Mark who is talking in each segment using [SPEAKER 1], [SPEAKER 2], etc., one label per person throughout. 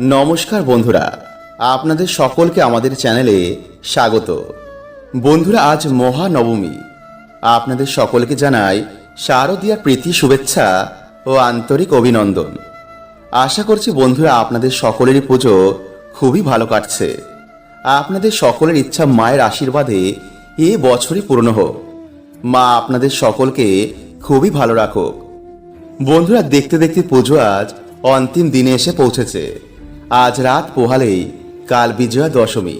[SPEAKER 1] নমস্কার বন্ধুরা, আপনাদের সকলকে আমাদের চ্যানেলে স্বাগত। বন্ধুরা, আজ মহানবমী। আপনাদের সকলকে জানাই শারদীয়ার প্রীতি, শুভেচ্ছা ও আন্তরিক অভিনন্দন। আশা করছি বন্ধুরা, আপনাদের সকলেরই পুজো খুবই ভালো কাটছে। আপনাদের সকলের ইচ্ছা মায়ের আশীর্বাদে এ বছরই পূর্ণ হোক। মা আপনাদের সকলকে খুবই ভালো রাখুক। বন্ধুরা, দেখতে দেখতে পুজো আজ অন্তিম দিনে এসে পৌঁছেছে। আজ রাত পোহালেই কাল বিজয়া দশমী।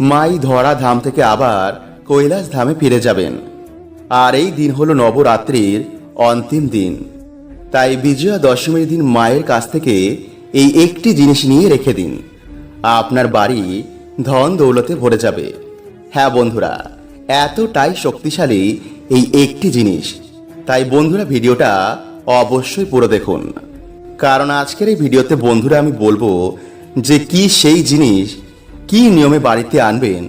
[SPEAKER 1] মাই ধরা ধাম থেকে আবার কৈলাস ধামে ফিরে যাবেন। আর এই দিন হলো নবরাত্রির অন্তিম দিন। তাই বিজয়া দশমীর দিন মায়ের কাছ থেকে এই একটি জিনিস নিয়ে রেখে দিন। আপনার বাড়ি ধন দৌলতে ভরে যাবে। হ্যাঁ বন্ধুরা, এতটাই শক্তিশালী এই একটি জিনিস। তাই বন্ধুরা, ভিডিওটা অবশ্যই পুরো দেখুন। কারণ আজকের এই ভিডিওতে বন্ধুরা আমি বলব যে কি সেই জিনিস কি নিয়মে বাড়িতে আনবেন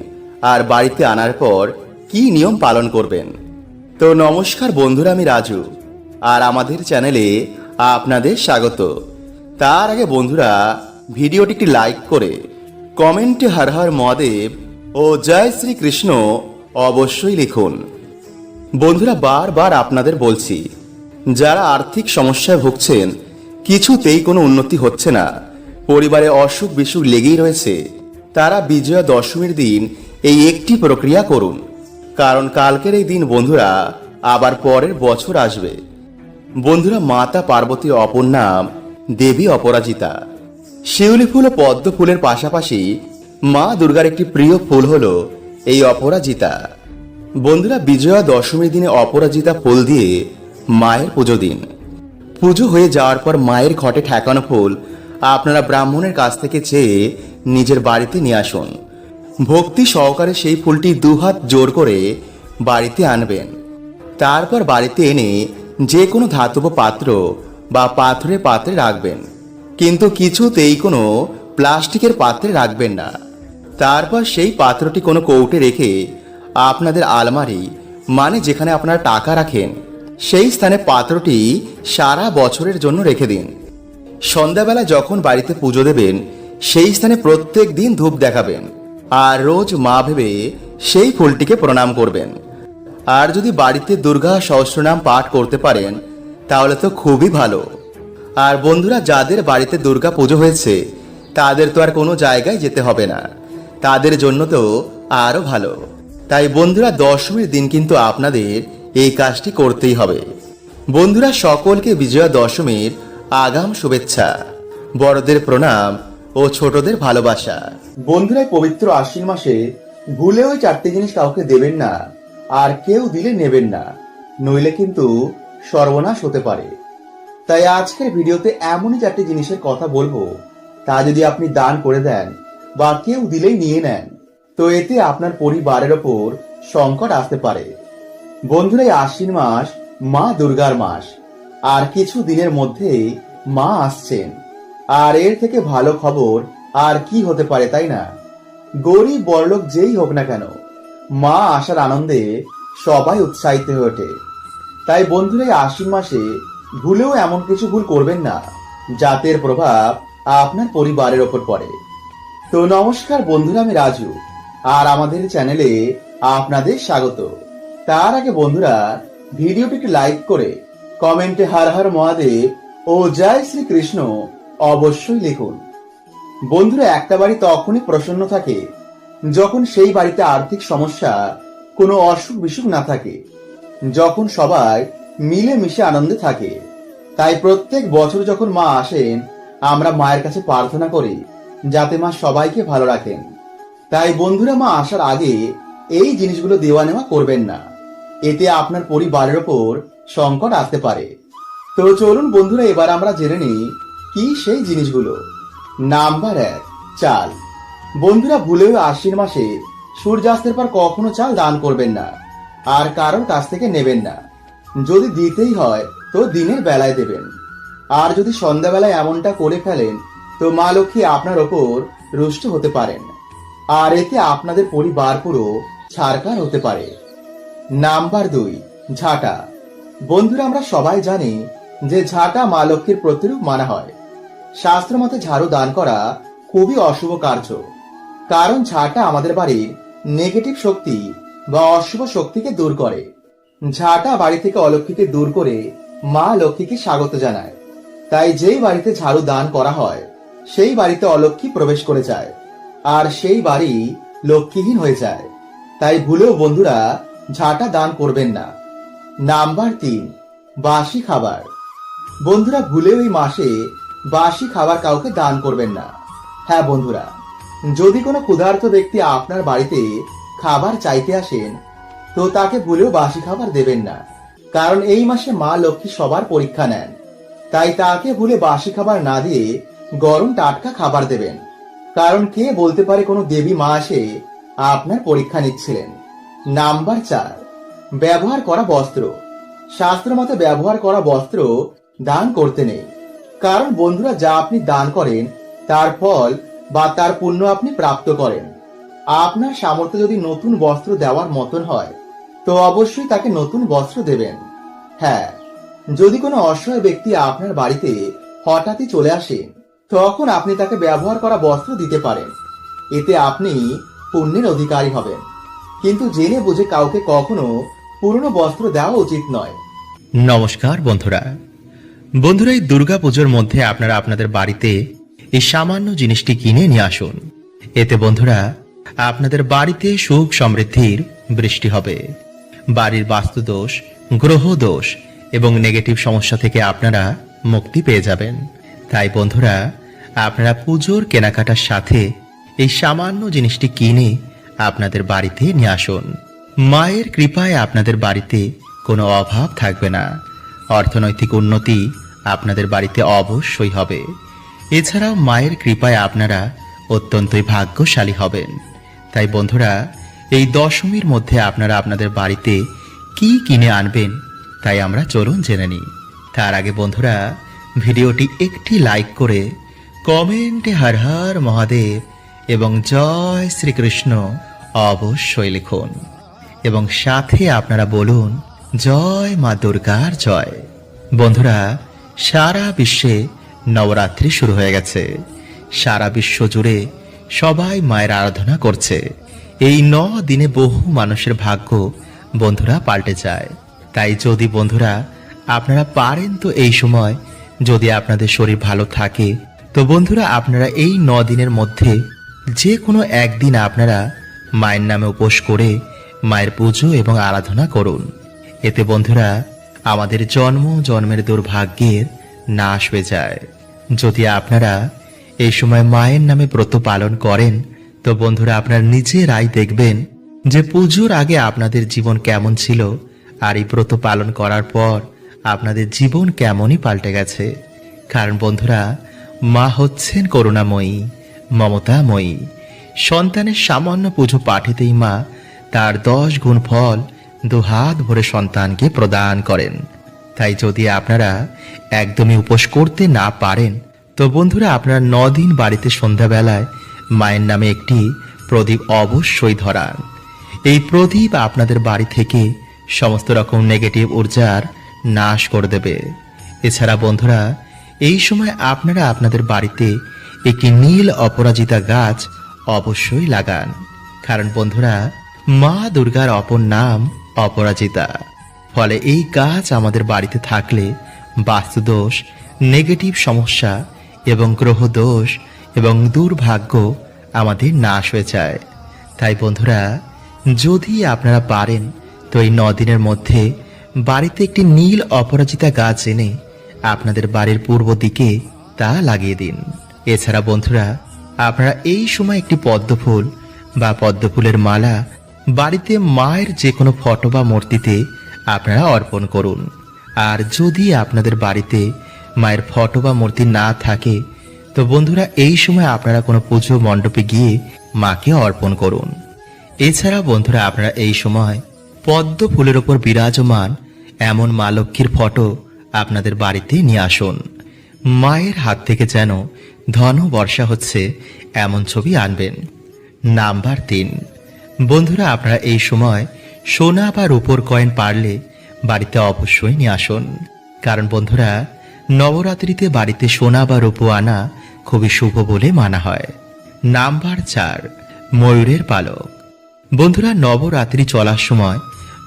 [SPEAKER 1] আর বাড়িতে আনার পর কি নিয়ম পালন করবেন। তো নমস্কার বন্ধুরা, আমি রাজু আর আমাদের চ্যানেলে আপনাদের স্বাগত। তার আগে বন্ধুরা, ভিডিওটি একটি লাইক করে কমেন্টে হর হর মহাদেব ও জয় শ্রীকৃষ্ণ অবশ্যই লিখুন। বন্ধুরা, বারবার আপনাদের বলছি, যারা আর্থিক সমস্যায় ভুগছেন কিছুতেই কোনো উন্নতি হচ্ছে না। পরিবারে অসুখ বিসুখ লেগেই রয়েছে। তারা বিজয়া দশমীর দিন এই একটি প্রক্রিয়া করুন। কারণ কালকের এই দিন বন্ধুরা, আবার পরের বছর আসবে। বন্ধুরা, মাতা পার্বতীর অপর নাম দেবী অপরাজিতা। শিউলি ফুল ও পদ্ম ফুলের পাশাপাশি মা দুর্গার একটি প্রিয় ফুল হল এই অপরাজিতা। বন্ধুরা, বিজয়া দশমীর দিনে অপরাজিতা ফুল দিয়ে মায়ের পুজো দিন। পুজো হয়ে যাওয়ার পর মায়ের ঘটে ঠেকানো ফুল। আপনারা ব্রাহ্মণের কাছ থেকে চেয়ে নিজের বাড়িতে নিয়ে আসুন। ভক্তি সহকারে সেই ফুলটি দুহাত জোর করে বাড়িতে আনবেন। তারপর বাড়িতে এনে যে কোনো ধাতব পাত্র বা পাথরের পাত্রে রাখবেন। কিন্তু কিছুতেই কোনো প্লাস্টিকের পাত্রে রাখবেন না। তারপর সেই পাত্রটি কোনো কৌটে রেখে আপনাদের আলমারি মানে যেখানে আপনারা টাকা রাখেন সেই স্থানে পাত্রটি সারা বছরের জন্য রেখে দিন। সন্ধ্যাবেলা যখন বাড়িতে পুজো দেবেন, সেই স্থানে প্রত্যেক দিন ধূপ দেখাবেন আর রোজ মা ভেবে সেই ফুলটিকে প্রণাম করবেন। আর যদি বাড়িতে দুর্গা সহস্রনাম পাঠ করতে পারেন, তাহলে তো খুবই ভালো। আর বন্ধুরা, যাদের বাড়িতে দুর্গা পুজো হয়েছে, তাদের তো আর কোনো জায়গায় যেতে হবে না। তাদের জন্য তো আরও ভালো। তাই বন্ধুরা, দশমীর দিন কিন্তু আপনাদের এই কাজটি করতেই হবে। বন্ধুরা, সকলকে বিজয়া দশমীর আগাম শুভেচ্ছা, বড়দের প্রণাম ও ছোটদের ভালোবাসা। বন্ধুরা, পবিত্র আশ্বিন মাসে ভুলে ওই চারটি জিনিস কাউকে দেবেন না, আর কেউ দিলে নেবেন না, নইলে কিন্তু সর্বনাশ হতে পারে। তাই আজকের ভিডিওতে এমনই চারটি জিনিসের কথা বলব, তা যদি আপনি দান করে দেন বা কেউ দিলেই নিয়ে নেন, তো এতে আপনার পরিবারের ওপর সংকট আসতে পারে। বন্ধুরা আশ্বিন মাস মা দুর্গার মাস। আর কিছু দিনের মধ্যেই মা আসছেন। আর এর থেকে ভালো খবর আর কি হতে পারে, তাই না? গরিব বড়লোক যেই হোক না কেন, মা আসার আনন্দে সবাই উৎসাহিত হয়ে ওঠে। তাই বন্ধুরা আশ্বিন মাসে ভুলেও এমন কিছু ভুল করবেন না যাতের প্রভাব আপনার পরিবারের ওপর পড়ে। তো নমস্কার বন্ধুরা, আমি রাজু। আর আমাদের চ্যানেলে আপনাদের স্বাগত। তার আগে বন্ধুরা ভিডিওটিকে লাইক করে কমেন্টে হার হার মহাদেব ও জয় শ্রীকৃষ্ণ অবশ্যই লিখুন। বন্ধুরা, একটা বাড়ি তখনই প্রসন্ন থাকে যখন সেই বাড়িতে আর্থিক সমস্যা, কোনো অসুখ বিসুখ না থাকে। যখন সবাই মিলে মিশে আনন্দে থাকে। তাই প্রত্যেক বছর যখন মা আসেন, আমরা মায়ের কাছে প্রার্থনা করি যাতে মা সবাইকে ভালো রাখেন। তাই বন্ধুরা, মা আসার আগে এই জিনিসগুলো দেওয়া নেওয়া করবেন না। এতে আপনার পরিবারের ওপর সংকট আসতে পারে। তো চলুন বন্ধুরা, এবার আমরা জেনে নিই কি সেই জিনিসগুলো। নাম্বার এক, চাল। বন্ধুরা, ভুলেও আশ্বিন মাসে সূর্যাস্তের পর কখনো চাল দান করবেন না, আর কারোর কাছ থেকে নেবেন না। যদি দিতেই হয়, তো দিনের বেলায় দেবেন। আর যদি সন্ধ্যাবেলায় এমনটা করে ফেলেন, তো মা লক্ষ্মী আপনার ওপর রুষ্ট হতে পারেন। আর এতে আপনাদের পরিবার পুরো ছাড়কার হতে পারে। নাম্বার দুই, ঝাঁটা। বন্ধুরা, আমরা সবাই জানি যে ঝাঁটা মা লক্ষ্মীর প্রতিরূপ মানা হয়। শাস্ত্র মতে ঝাড়ু দান করা খুবই অশুভ কার্য। কারণ ঝাঁটা আমাদের বাড়ির নেগেটিভ শক্তি বা অশুভ শক্তিকে দূর করে। ঝাঁটা বাড়ি থেকে অলক্ষীকে দূর করে মা লক্ষ্মীকে স্বাগত জানায়। তাই যেই বাড়িতে ঝাড়ু দান করা হয়, সেই বাড়িতে অলক্ষী প্রবেশ করে যায়। আর সেই বাড়ি লক্ষ্মীহীন হয়ে যায়। তাই ভুলেও বন্ধুরা ঝাঁটা দান করবেন না। নাম্বার তিন, বাসি খাবার। বন্ধুরা ভুলেও এই মাসে বাসি খাবার কাউকে দান করবেন না। হ্যাঁ বন্ধুরা, যদি কোনো ক্ষুধার্ত ব্যক্তি আপনার বাড়িতে খাবার চাইতে আসেন, তো তাকে ভুলেও বাসি খাবার দেবেন না। কারণ এই মাসে মা লক্ষ্মী সবার পরীক্ষা নেন। তাই তাকে ভুলে বাসি খাবার না দিয়ে গরম টাটকা খাবার দেবেন। কারণ কে বলতে পারে কোনো দেবী মা এসে আপনার পরীক্ষা নিচ্ছিলেন? নাম্বার চার। ব্যবহার করা বস্ত্র। শাস্ত্র মতে ব্যবহার করা বস্ত্র দান করতে নেই। কারণ বন্ধুরা, যা আপনি দান করেন, তার ফল বা তার পুণ্য আপনি প্রাপ্ত করেন। আপনার সামর্থ্য যদি নতুন বস্ত্র দেওয়ার মতন হয়, তো অবশ্যই তাকে নতুন বস্ত্র দেবেন। হ্যাঁ যদি কোনো অসহায় ব্যক্তি আপনার বাড়িতে হঠাৎই চলে আসে, তখন আপনি তাকে ব্যবহার করা বস্ত্র দিতে পারেন। এতে আপনি পুণ্যের অধিকারী হবেন। কিন্তু জেনে বুঝে কাউকে কখনো পুরনো বস্ত্র দেওয়া উচিত নয়।
[SPEAKER 2] নমস্কার, বন্ধুরা। বন্ধুরা, এই দুর্গা পুজোর মধ্যে আপনারা আপনাদের বাড়িতে এই সামান্য জিনিসটি কিনে নিয়ে আসুন। এতে, বন্ধুরা, আপনাদের বাড়িতে সুখ সমৃদ্ধির বৃষ্টি হবে। বাড়ির বাস্তুদোষ গ্রহ দোষ এবং নেগেটিভ সমস্যা থেকে আপনারা মুক্তি পেয়ে যাবেন। তাই, বন্ধুরা, আপনারা পুজোর কেনাকাটার সাথে এই সামান্য জিনিসটি কিনে আপনাদের বাড়িতে নিয়ে আসুন। মায়ের কৃপায় আপনাদের বাড়িতে কোনো অভাব থাকবে না। অর্থনৈতিক উন্নতি আপনাদের বাড়িতে অবশ্যই হবে। এছাড়াও মায়ের কৃপায় আপনারা অত্যন্তই ভাগ্যশালী হবেন। তাই বন্ধুরা, এই দশমীর মধ্যে আপনারা আপনাদের বাড়িতে কি কিনে আনবেন, তাই আমরা চলুন জেনে নিই। তার আগে বন্ধুরা, ভিডিওটি একটি লাইক করে কমেন্টে হর হর মহাদেব এবং জয় শ্রীকৃষ্ণ অবশ্যই লিখুন। এবং সাথে আপনারা বলুন, জয় মা দুর্গার জয়। বন্ধুরা, সারা বিশ্বে নবরাত্রি শুরু হয়ে গেছে। সারা বিশ্ব জুড়ে সবাই মায়ের আরাধনা করছে। এই ন দিনে বহু মানুষের ভাগ্য বন্ধুরা পাল্টে যায়। তাই যদি বন্ধুরা আপনারা পারেন তো এই সময় যদি আপনাদের শরীর ভালো থাকে, তো বন্ধুরা আপনারা এই ন দিনের মধ্যে যে কোনো একদিন আপনারা মায়ের নামে উপোস করে মায়ের পুজো এবং আরাধনা করুন। এতে বন্ধুরা, আমাদের জন্ম জন্মের দুর্ভাগ্যের নাশ হয়ে যায়। যদি আপনারা এই সময় মায়ের নামে ব্রত পালন করেন, তো বন্ধুরা আপনারা নিজেরাই দেখবেন যে পুজোর আগে আপনাদের জীবন কেমন ছিল আর এই ব্রত পালন করার পর আপনাদের জীবন কেমনই পাল্টে গেছে। কারণ বন্ধুরা, মা হচ্ছেন করুণাময়ী, মমতাময়ী। সন্তানের সামান্য পুজো পাঠিতেই মা তার দশ গুণ ফল দুহাত ভরে সন্তানকে প্রদান করেন। তাই যদি আপনারা একদমই উপোস করতে না পারেন, তো বন্ধুরা আপনারা দিন বাড়িতে সন্ধ্যাবেলায় মায়ের নামে একটি প্রদীপ অবশ্যই ধরান। এই প্রদীপ আপনাদের বাড়ি থেকে সমস্ত রকম নেগেটিভ ঊর্জার নাশ করে দেবে। এছাড়া বন্ধুরা, এই সময় আপনারা আপনাদের বাড়িতে একটি নীল অপরাজিতা গাছ অবশ্যই লাগান। কারণ বন্ধুরা, মা দুর্গার অপর নাম অপরাজিতা। ফলে এই গাছ আমাদের বাড়িতে থাকলে বাস্তুদোষ, নেগেটিভ সমস্যা এবং গ্রহ দোষ এবং দুর্ভাগ্য আমাদের নাশ হয়ে যায়। তাই বন্ধুরা, যদি আপনারা পারেন, তো এই দিনের মধ্যে বাড়িতে একটি নীল অপরাজিতা গাছ এনে আপনাদের বাড়ির পূর্ব দিকে তা লাগিয়ে দিন। এছাড়া বন্ধুরা আপনারা এই সময় একটি পদ্মফুল বা পদ্মফুলের মালা বাড়িতে মায়ের যে কোনো ফটো বা মূর্তিতে আপনারা অর্পণ করুন। আর যদি আপনাদের বাড়িতে মায়ের ফটো বা মূর্তি না থাকে, তো বন্ধুরা এই সময় আপনারা কোনো পুজো মণ্ডপে গিয়ে মাকে অর্পণ করুন। এছাড়া বন্ধুরা আপনারা এই সময় পদ্ম ফুলের ওপর বিরাজমান এমন মা লক্ষ্মীর ফটো আপনাদের বাড়িতে নিয়ে আসুন। মায়ের হাত থেকে যেন ধন বর্ষা হচ্ছে এমন ছবি আনবেন। নাম্বার তিন। বন্ধুরা, আপনারা এই সময় সোনা বা রূপোর কয়েন পারলে বাড়িতে অবশ্যই নিয়ে আসুন। কারণ বন্ধুরা, নবরাত্রিতে বাড়িতে সোনা বা রূপো আনা খুবই শুভ বলে মানা হয়। নাম্বার চার, ময়ূরের পালক। বন্ধুরা, নবরাত্রি চলার সময়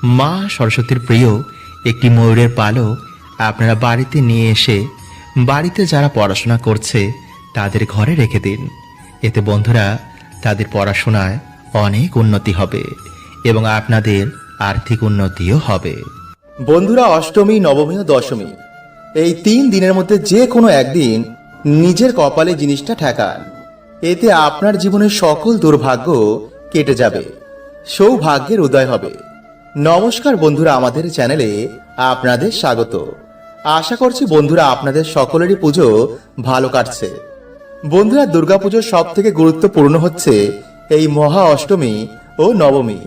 [SPEAKER 2] মা সরস্বতীর প্রিয় একটি ময়ূরের পালক আপনারা বাড়িতে নিয়ে এসে বাড়িতে যারা পড়াশোনা করছে তাদের ঘরে রেখে দিন। এতে বন্ধুরা, তাদের পড়াশোনায় অনেক উন্নতি হবে এবং আপনাদের আর্থিক উন্নতিও হবে।
[SPEAKER 1] বন্ধুরা, অষ্টমী, নবমী ও দশমী, এই তিন দিনের মধ্যে যে কোনো একদিন নিজের কপালে জিনিসটা ঠেকান। এতে আপনার জীবনের সকল দুর্ভাগ্য কেটে যাবে, সৌভাগ্যের উদয় হবে। নমস্কার বন্ধুরা, আমাদের চ্যানেলে আপনাদের স্বাগত। আশা করছি বন্ধুরা, আপনাদের সকলেরই পুজো ভালো কাটছে। বন্ধুরা দুর্গাপুজোর সব থেকে গুরুত্বপূর্ণ হচ্ছে এই মহা অষ্টমী ও নবমী।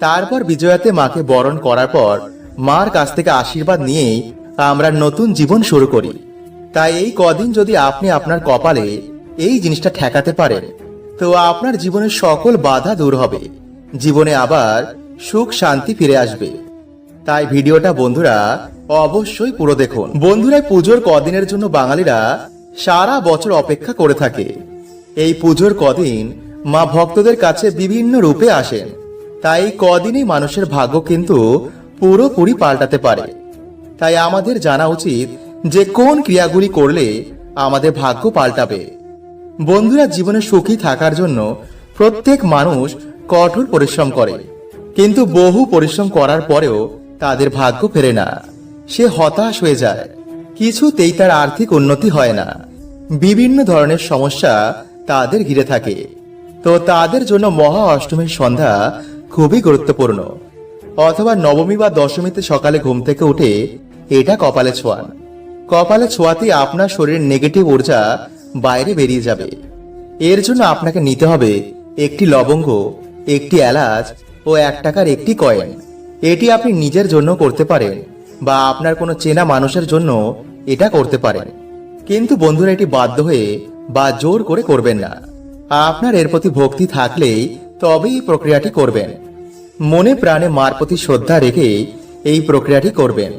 [SPEAKER 1] তারপর বিজয়াতে মাকে বরণ করার পর মার কাছ থেকে আশীর্বাদ নিয়েই আমরা নতুন জীবন শুরু করি। তাই এই কদিন যদি আপনি আপনার কপালে এই জিনিসটা ঠেকাতে পারেন, তো আপনার জীবনের সকল বাধা দূর হবে। জীবনে আবার সুখ, শান্তি ফিরে আসবে। তাই ভিডিওটা বন্ধুরা, অবশ্যই পুরো দেখুন। বন্ধুরা পুজোর কদিনের জন্য বাঙালিরা সারা বছর অপেক্ষা করে থাকে। এই পুজোর কদিন মা ভক্তদের কাছে বিভিন্ন রূপে আসেন। তাই কদিনই মানুষের ভাগ্য কিন্তু পুরোপুরি পাল্টাতে পারে। তাই আমাদের জানা উচিত যে কোন ক্রিয়াগুলি করলে আমাদের ভাগ্য পাল্টাবে। বন্ধুরা জীবনে সুখী থাকার জন্য প্রত্যেক মানুষ কঠোর পরিশ্রম করে। কিন্তু বহু পরিশ্রম করার পরেও তাদের ভাগ্য ফেরে না। সে হতাশ হয়ে যায়। কিছুতেই তার আর্থিক উন্নতি হয় না। বিভিন্ন ধরনের সমস্যা তাদের ঘিরে থাকে। তো তাদের জন্য মহা অষ্টমীর সন্ধ্যা খুবই গুরুত্বপূর্ণ। অথবা নবমী বা দশমীতে সকালে ঘুম থেকে উঠে এটা কপালে ছোঁয়ান। কপালে ছোঁয়াতেই আপনার শরীরের নেগেটিভ ঊর্জা বাইরে বেরিয়ে যাবে। এর জন্য আপনাকে নিতে হবে একটি লবঙ্গ, একটি এলাচ ও এক টাকার একটি কয়েন। এটি আপনি নিজের জন্য করতে পারেন। বা আপনার কোনো চেনা মানুষের জন্য এটা করতে পারেন। কিন্তু বন্ধুরা এটি বাধ্য হয়ে বা জোর করে করবেন না। আপনার এর প্রতি ভক্তি থাকলেই তবেই এই প্রক্রিয়াটি করবেন। মনে প্রাণে মার প্রতি শ্রদ্ধা রেখে এই প্রক্রিয়াটি করবেন।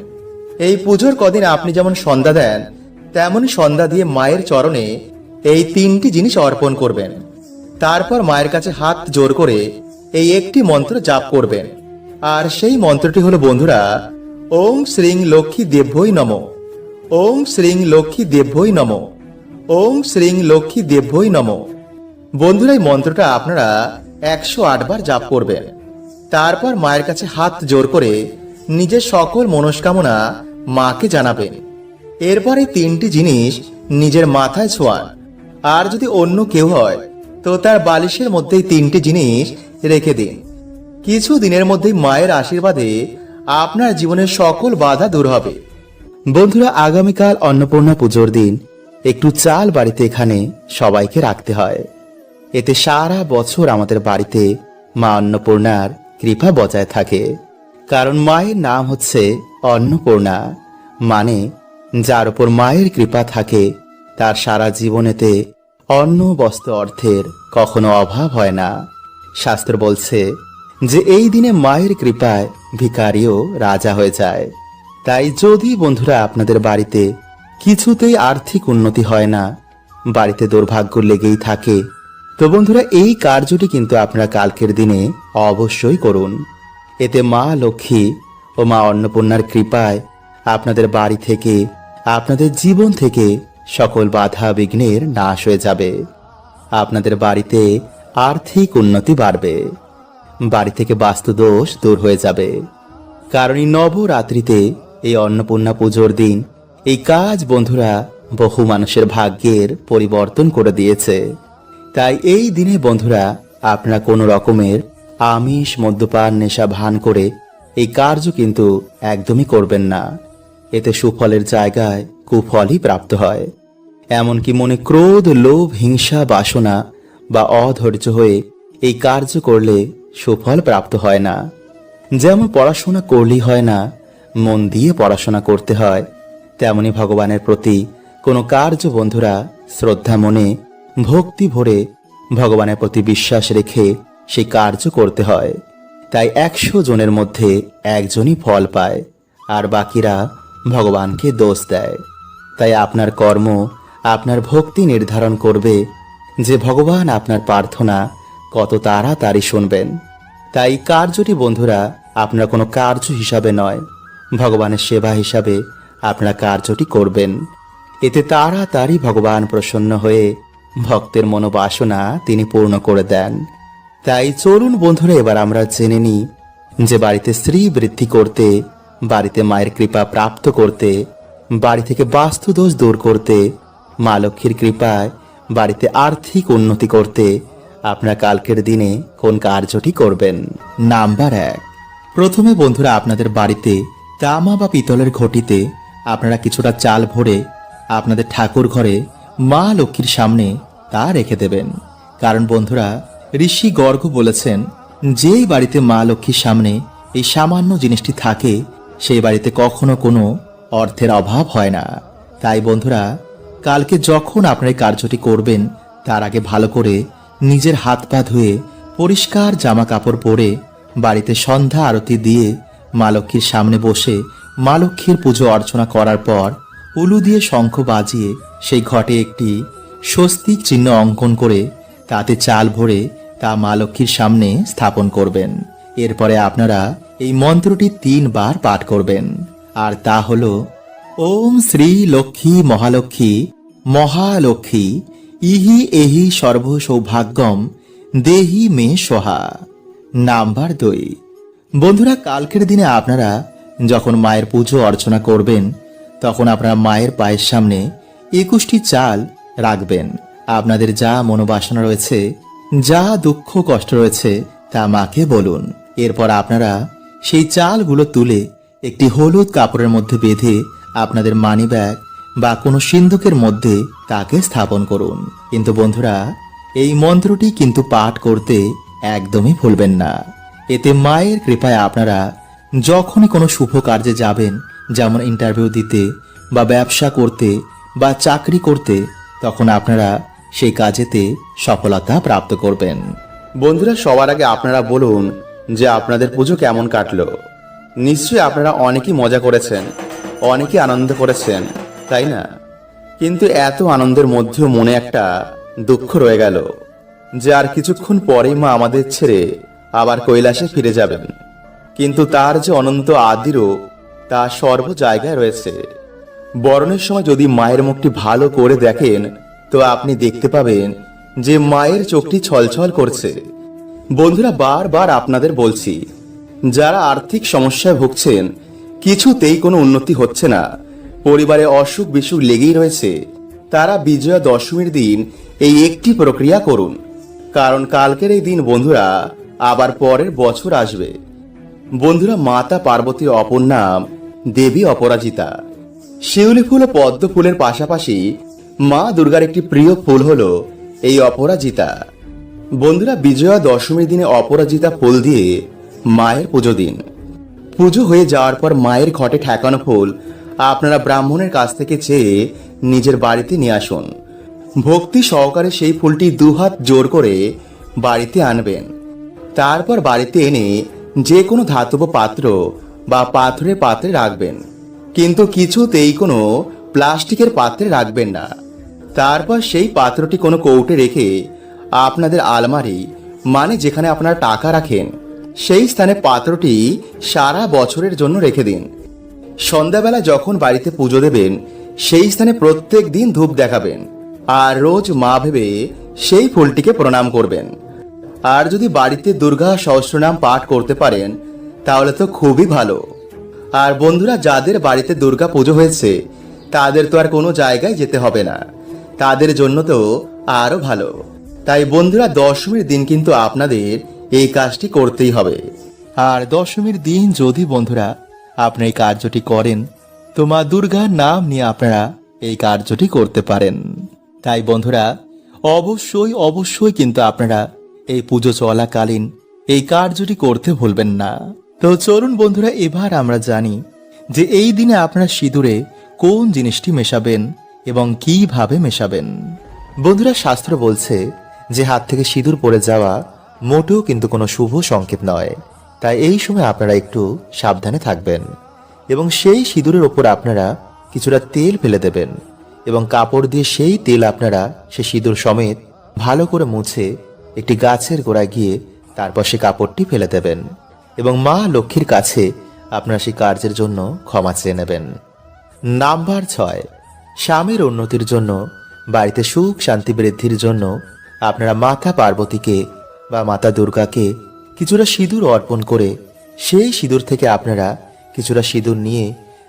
[SPEAKER 1] এই পুজোর কদিন আপনি যেমন সন্ধ্যা দেন, তেমনই সন্ধ্যা দিয়ে মায়ের চরণে এই তিনটি জিনিস অর্পণ করবেন। তারপর মায়ের কাছে হাত জোর করে এই একটি মন্ত্র জাপ করবেন। আর সেই মন্ত্রটি হলো, বন্ধুরা ওং শ্রীং লক্ষ্মী দেব্যই নম। ওং শ্রীং লক্ষ্মী দেব্যই নম। ওং শ্রীং লক্ষ্মী দেব্যই নম। বন্ধুরা, এই মন্ত্রটা আপনারা একশো আটবার জাপ করবেন। তারপর মায়ের কাছে হাত জোর করে নিজের সকল মনস্কামনা মাকে জানাবেন। এরপর তিনটি জিনিস নিজের মাথায় ছোঁয়ান আর যদি অন্য কেউ হয়, তো তার বালিশের মধ্যেই তিনটি জিনিস রেখে দিন। কিছু দিনের মধ্যেই মায়ের আশীর্বাদে আপনার জীবনের সকল বাধা দূর হবে। বন্ধুরা, আগামীকাল অন্নপূর্ণা পুজোর দিন। একটু চাল বাড়িতে এখানে সবাইকে রাখতে হয়। এতে সারা বছর আমাদের বাড়িতে মা অন্নপূর্ণার কৃপা বজায় থাকে। কারণ মায়ের নাম হচ্ছে অন্নপূর্ণা মানে যার উপর মায়ের কৃপা থাকে, তার সারা জীবনেতে অন্ন বস্ত্র অর্থের কখনো অভাব হয় না। শাস্ত্র বলছে যে এই দিনে মায়ের কৃপায় ভিকারিও রাজা হয়ে যায়। তাই যদি বন্ধুরা আপনাদের বাড়িতে কিছুতেই আর্থিক উন্নতি হয় না, বাড়িতে দুর্ভাগ্য লেগেই থাকে, তো বন্ধুরা এই কার্যটি কিন্তু আপনারা কালকের দিনে অবশ্যই করুন। এতে মা লক্ষ্মী ও মা অন্নপূর্ণার কৃপায় আপনাদের বাড়ি থেকে, আপনাদের জীবন থেকে সকল বাধা বিঘ্নের নাশ হয়ে যাবে। আপনাদের বাড়িতে আর্থিক উন্নতি বাড়বে। বাড়ি থেকে বাস্তুদোষ দূর হয়ে যাবে। কারণ এই নবরাত্রিতে এই অন্নপূর্ণা পুজোর দিন এই কাজ বন্ধুরা বহু মানুষের ভাগ্যের পরিবর্তন করে দিয়েছে। তাই এই দিনে বন্ধুরা আপনারা কোনো রকমের আমিষ, মদ্যপান, নেশা, ভান করে এই কার্য কিন্তু একদমই করবেন না। এতে সুফলের জায়গায় কুফলই প্রাপ্ত হয়। এমনকি মনে ক্রোধ, লোভ, হিংসা, বাসনা বা অধৈর্য হয়ে এই কার্য করলে সুফল প্রাপ্ত হয় না। যেমন পড়াশোনা করলেই হয় না, মন দিয়ে পড়াশোনা করতে হয়, তেমনি ভগবানের প্রতি কোনো কার্য বন্ধুরা শ্রদ্ধা মনে, ভক্তি ভরে ভগবানের প্রতি বিশ্বাস রেখে সেই কার্য করতে হয়। তাই একশো জনের মধ্যে একজনই ফল পায়, আর বাকিরা ভগবানকে দোষ দেয়। তাই আপনার কর্ম, আপনার ভক্তি নির্ধারণ করবে যে ভগবান আপনার প্রার্থনা কত তাড়াতাড়ি শুনবেন। তাই কার্যটি বন্ধুরা, আপনার কোনো কার্য হিসাবে নয়। ভগবানের সেবা হিসাবে আপনারা কার্যটি করবেন। এতে তাড়াতাড়ি ভগবান প্রসন্ন হয়ে ভক্তের মনোবাসনা তিনি পূর্ণ করে দেন। তাই চলুন বন্ধুরা, এবার আমরা জেনে নিই যে বাড়িতে স্ত্রী বৃদ্ধি করতে, বাড়িতে মায়ের কৃপা প্রাপ্ত করতে, বাড়ি থেকে বাস্তুদোষ দূর করতে, মা লক্ষ্মীর কৃপায় বাড়িতে আর্থিক উন্নতি করতে আপনারা কালকের দিনে কোন কার্যটি করবেন? নাম্বার এক। প্রথমে বন্ধুরা, আপনাদের বাড়িতে তামা বা পিতলের ঘটিতে আপনারা কিছুটা চাল ভরে আপনাদের ঠাকুর ঘরে মা লক্ষ্মীর সামনে তা রেখে দেবেন। কারণ বন্ধুরা, ঋষি গর্গ বলেছেন, যেই বাড়িতে মা লক্ষ্মীর সামনে এই সামান্য জিনিসটি থাকে, সেই বাড়িতে কখনো কোনো অর্থের অভাব হয় না। তাই বন্ধুরা, কালকে যখন আপনার কার্যটি করবেন, তার আগে ভালো করে নিজের হাত পা ধুয়ে পরিষ্কার জামা কাপড় পরে বাড়িতে সন্ধ্যা আরতি দিয়ে মা লক্ষ্মীর সামনে বসে মা লক্ষ্মীর পুজো অর্চনা করার পর উলু দিয়ে শঙ্খ বাজিয়ে সেই ঘটে একটি স্বস্তিক চিহ্ন অঙ্কন করে তাতে চাল ভরে তা মা লক্ষ্মীর সামনে স্থাপন করবেন। এরপরে আপনারা এই মন্ত্রটি তিনবার পাঠ করবেন। আর তা হল, ওম শ্রী লক্ষ্মী মহালক্ষ্মী মহালক্ষ্মী ইহি এহি সর্ব সৌভাগ্যম দেহি মে সোহা। নাম্বার দুই। বন্ধুরা, কালকের দিনে আপনারা যখন মায়ের পুজো অর্চনা করবেন, তখন আপনারা মায়ের পায়ের সামনে একুশটি চাল রাখবেন। আপনাদের যা মনোবাসনা রয়েছে, যা দুঃখ কষ্ট রয়েছে, তা মাকে বলুন। এরপর আপনারা সেই চালগুলো তুলে একটি হলুদ কাপড়ের মধ্যে বেঁধে আপনাদের মানি ব্যাগ বা কোনো সিন্ধুকের মধ্যে তাকে স্থাপন করুন। কিন্তু বন্ধুরা, এই মন্ত্রটি কিন্তু পাঠ করতে একদমই ভুলবেন না। এতে মায়ের কৃপায় আপনারা যখনই কোনো শুভ কার্যে যাবেন, যেমন ইন্টারভিউ দিতে বা ব্যবসা করতে বা চাকরি করতে, তখন আপনারা সেই কাজেতে সফলতা প্রাপ্ত করবেন। বন্ধুরা, সবার আগে আপনারা বলুন যে আপনাদের পুজো কেমন কাটলো। নিশ্চয়ই আপনারা অনেকই মজা করেছেন, অনেকই আনন্দ করেছেন। তাই না? কিন্তু এত আনন্দের মধ্যেও মনে একটা দুঃখ রয়ে গেল, যে আর কিছুক্ষণ পরেই মা আমাদের ছেড়ে আবার কৈলাসে ফিরে যাবেন। কিন্তু তার যে অনন্ত আদিরও তা সর্ব জায়গায় রয়েছে। বরণের সময় যদি মায়ের মুখটি ভালো করে দেখেন, তো আপনি দেখতে পাবেন যে মায়ের চোখটি ছলছল করছে। বন্ধুরা, বারবার আপনাদের বলছি, যারা আর্থিক সমস্যায় ভুগছেন, কিছুতেই কোনো উন্নতি হচ্ছে না। পরিবারে অসুখ বিসুখ লেগেই রয়েছে, তারা বিজয়া দশমীর দিন এই একটি প্রক্রিয়া করুন। কারণ কালকের এই দিন বন্ধুরা, আবার পরের বছর আসবে। বন্ধুরা, মাতা পার্বতীর অপর নাম দেবী অপরাজিতা। শিউলি ফুল ও পদ্ম ফুলের পাশাপাশি মা দুর্গার একটি প্রিয় ফুল হল এই অপরাজিতা। বন্ধুরা, বিজয়া দশমীর দিনে অপরাজিতা ফুল দিয়ে মায়ের পুজো দিন। পুজো হয়ে যাওয়ার পর মায়ের ঘটে ঠেকানো ফুল আপনারা ব্রাহ্মণের কাছ থেকে চেয়ে নিজের বাড়িতে নিয়ে আসুন। ভক্তি সহকারে সেই ফুলটি দুহাত জোর করে বাড়িতে আনবেন। তারপর বাড়িতে এনে যে কোনো ধাতব পাত্র বা পাথরের পাত্রে রাখবেন। কিন্তু কিছুতেই কোনো প্লাস্টিকের পাত্রে রাখবেন না। তারপর সেই পাত্রটি কোনো কৌটে রেখে আপনাদের আলমারি মানে যেখানে আপনারা টাকা রাখেন, সেই স্থানে পাত্রটি সারা বছরের জন্য রেখে দিন। সন্ধ্যাবেলা যখন বাড়িতে পুজো দেবেন, সেই স্থানে প্রত্যেক দিন ধূপ দেখাবেন। আর রোজ মা ভেবে সেই ফুলটিকে প্রণাম করবেন। আর যদি বাড়িতে দুর্গা সহস্রনাম পাঠ করতে পারেন, তাহলে তো খুবই ভালো। আর বন্ধুরা, যাদের বাড়িতে দুর্গা পুজো হয়েছে, তাদের তো আর কোনো জায়গায় যেতে হবে না। তাদের জন্য তো আরও ভালো। তাই বন্ধুরা, দশমীর দিন কিন্তু আপনাদের এই কাজটি করতেই হবে। আর দশমীর দিন যদি বন্ধুরা আপনি এই কার্যটি করেন, তো মা দুর্গার নাম নিয়ে আপনারা এই কার্যটি করতে পারেন। তাই বন্ধুরা, অবশ্যই অবশ্যই কিন্তু আপনারা এই পুজো চলাকালীন এই কার্যটি করতে ভুলবেন না। তো চলুন বন্ধুরা, এবার আমরা জানি যে এই দিনে আপনারা সিঁদুরে কোন জিনিসটি মেশাবেন এবং কীভাবে মেশাবেন। বন্ধুরা, শাস্ত্র বলছে যে হাত থেকে সিঁদুর পড়ে যাওয়া মোটেও কিন্তু কোনো শুভ সংকেত নয়। তাই এই সময় আপনারা একটু সাবধানে থাকবেন এবং সেই সিঁদুরের ওপর আপনারা কিছুটা তেল ফেলে দেবেন
[SPEAKER 3] এবং কাপড় দিয়ে সেই তেল আপনারা সে সিঁদুর সমেত ভালো করে মুছে একটি গাছের গোড়ায় গিয়ে তারপর সে কাপড়টি ফেলে দেবেন এবং মা লক্ষ্মীর কাছে আপনারা সেই কার্যের জন্য ক্ষমা চেয়ে নেবেন। নাম্বার ছয়, স্বামীর উন্নতির জন্য, বাড়িতে সুখ শান্তি বৃদ্ধির জন্য আপনারা মাতা পার্বতীকে বা মাতা দুর্গাকে কিছুটা সিঁদুর অর্পণ করে, সেই সিঁদুর থেকে আপনারা কিছুটা সিঁদুর নিয়ে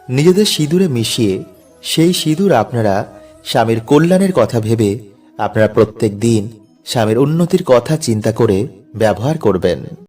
[SPEAKER 3] নিজেদের সিঁদুরে মিশিয়ে, সেই সিঁদুর আপনারা স্বামীর কল্যাণের কথা ভেবে আপনারা প্রত্যেক দিন স্বামীর উন্নতির কথা চিন্তা করে ব্যবহার করবেন।